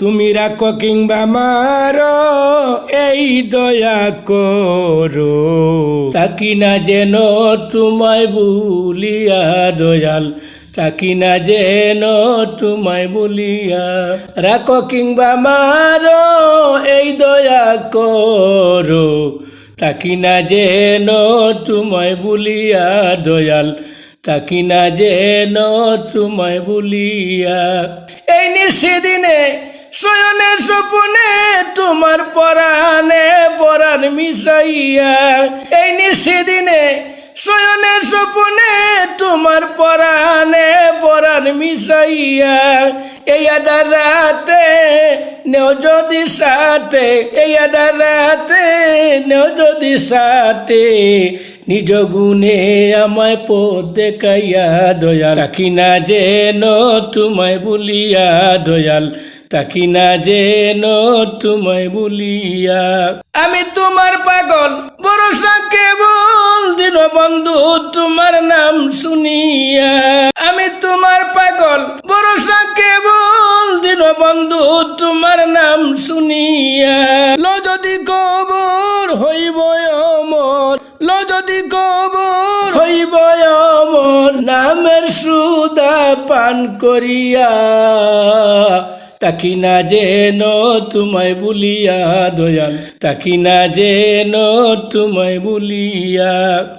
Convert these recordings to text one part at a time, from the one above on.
তুমি রাখো কিংবা মারো, এই দয়া করো। তাকি না যেন তোমায় ভুলিয়া দয়াল তাকি না যেন তোমায় বলিয়া। রাখো কিংবা মারো, এই দয়া করো। তাকি না যেন তোমায় বলিয়া দয়াল তাকি না যেন তোমায় বলিয়া। এই নিশিদিনে শয়নে স্বপনে তোমার পরাণে পরাণ মিশাইয়া। এই নিশিদিনে শয়নে স্বপনে তোমার পরাণে পরাণ মিশাইয়া। এই আদার রাতে নেও যদি সাথে, এই আদার রাতে নেও যদি সাথে। নিজ গুণে আমায় পথ দেখাইয়া দয়াল তাকি না যেন তোমায় বলিয়া দয়াল। তাকি না যেন তোমায় বলিয়া। আমি তোমার পাগল, ভরসা কেবল দিন বন্ধু, তোমার নাম শুনিয়া। আমি তোমার পাগল, ভরসা কেবল দিন বন্ধু, তোমার নাম শুনিয়া। ল যদি কবর হইব অমর, লো যদি কবর হইব অমর, নামের সুদা পান করিয়া। তাকি না যেন তোমায় বলিয়া দয়াল, তাকি না যেন তোমায় বলিয়া।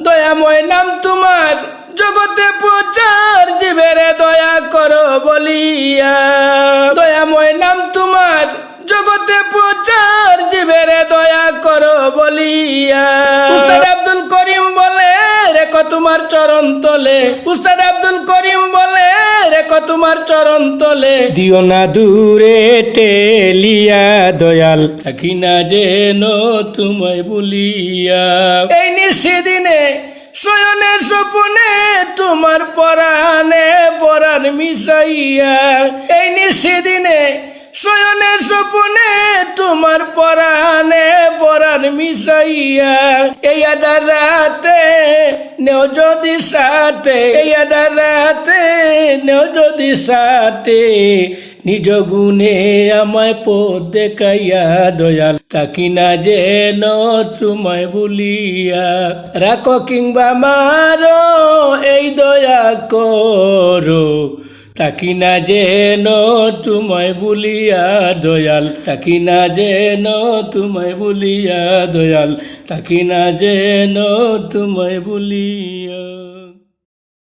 দয়াময় নাম তোমার, জগতে প্রচার জীবেরে দয়া করো বলিয়া। দয়াময় নাম তোমার, জগতে প্রচার জীবেরে দয়া করো বলিয়া। উস্তাদ আব্দুল করিম বলে, রেখো তোমার চরণ তলে। উস্তাদ আব্দুল করিম তোমার চরণ তলে। দিও না দূরে টেলিয়া দয়াল। থাকি না যেন তোমায় বলিয়া। এই নিশিদিনে শয়নে স্বপনে তোমার পরাণে পরাণ মিশাইয়া। এই নিশিদিনে শয়নে স্বপনে তোমার পরাণে পরাণ মিশাইয়া। এই আদার রাতে নেও যদি সাথে রাতে নেও যদি সাথে, নিজ গুণে আমায় পথ দেখাইয়া দয়াল। তাকি না যে ন তোমায় বলিয়া রাখো কিংবা মারো, এই দয়া করো। তাকি না যেন তোমায় বলিয়া দয়াল তাকি না যেন তোমায় বলিয়া দয়াল তাকি না যেন তোমায় বলিয়া